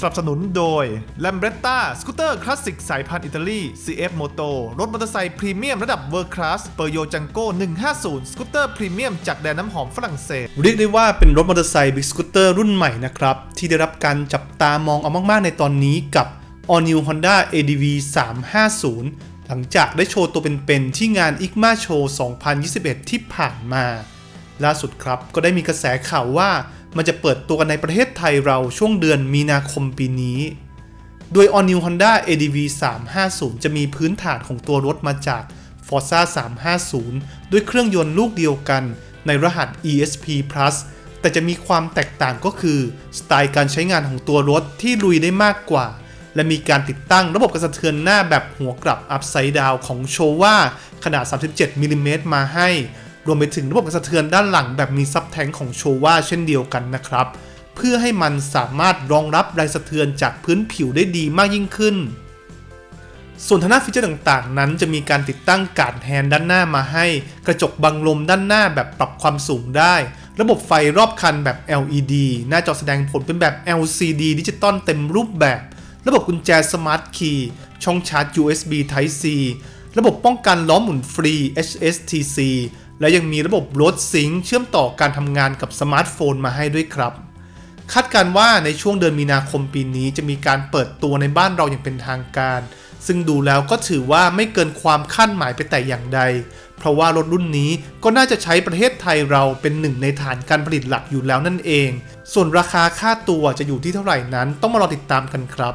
สนับสนุนโดย l a m b r e t t a สกูตเตอร์คลาสสิกสายพันธุ์อิตาลี CF Moto รถมอเตอร์ไซค์พรีเมียมระดับเวอร์คลาสเปอร์โยจังโก้150 สกูตเตอร์พรีเมียมจากแดนน้ำหอมฝรั่งเศส เรียกได้ว่าเป็นรถมอเตอร์ไซค์บิ๊กสกูตเตอร์รุ่นใหม่นะครับ ที่ได้รับการจับตามองเอามาก ๆ ในตอนนี้กับ All New Honda ADV 350 หลังจากได้โชว์ตัวเป็นๆที่งาน ICMA Show 2021 ที่ผ่านมา ล่าสุดครับก็ได้มีกระแสข่าวว่า มันจะเปิดตัวกันในประเทศไทยเราช่วงเดือนมีนาคมปีนี้ โดย All New Honda ADV 350 จะมีพื้นฐานของตัวรถมาจาก Forza 350 ด้วยเครื่องยนต์ลูกเดียวกันในรหัส ESP Plus แต่จะมีความแตกต่างก็คือ สไตล์การใช้งานของตัวรถที่ลุยได้มากกว่า และมีการติดตั้งระบบกระสะเทือนหน้าแบบหัวกลับ Upside Down ของโชว่าขนาด 37มิลลิเมตรมาให้ รวมไปถึงระบบกระสะเทือนด้านหลังแบบมีซับแทงของโชว่าเช่นเดียวกันนะครับ เพื่อให้มันสามารถรองรับแรงสะเทือนจากพื้นผิวได้ดีมากยิ่งขึ้น ส่วนทางด้านฟีเจอร์ต่างๆ นั้นจะมีการติดตั้งการแฮนด์ด้านหน้ามาให้ กระจกบังลมด้านหน้าแบบปรับความสูงได้ ระบบไฟรอบคันแบบ LED หน้าจอแสดงผลเป็นแบบ LCD ดิจิตอลเต็มรูปแบบ ระบบกุญแจสมาร์ทคีย์ช่องชาร์จ USB Type C ระบบป้องกันล้อหมุนฟรี HSTC และยังมีระบบรถซิงเชื่อมต่อการทำงานกับสมาร์ทโฟนมาให้ด้วยครับ คาดการณ์ว่าในช่วงเดือนมีนาคมปีนี้จะมีการเปิดตัวในบ้านเราอย่างเป็นทางการ ซึ่งดูแล้วก็ถือว่าไม่เกินความคาดหมายไปแต่อย่างใด เพราะว่ารถรุ่นนี้ก็น่าจะใช้ประเทศไทยเราเป็นหนึ่งในฐานการผลิตหลักอยู่แล้วนั่นเอง ส่วนราคาค่าตัวจะอยู่ที่เท่าไหร่นั้นต้องมารอติดตามกันครับ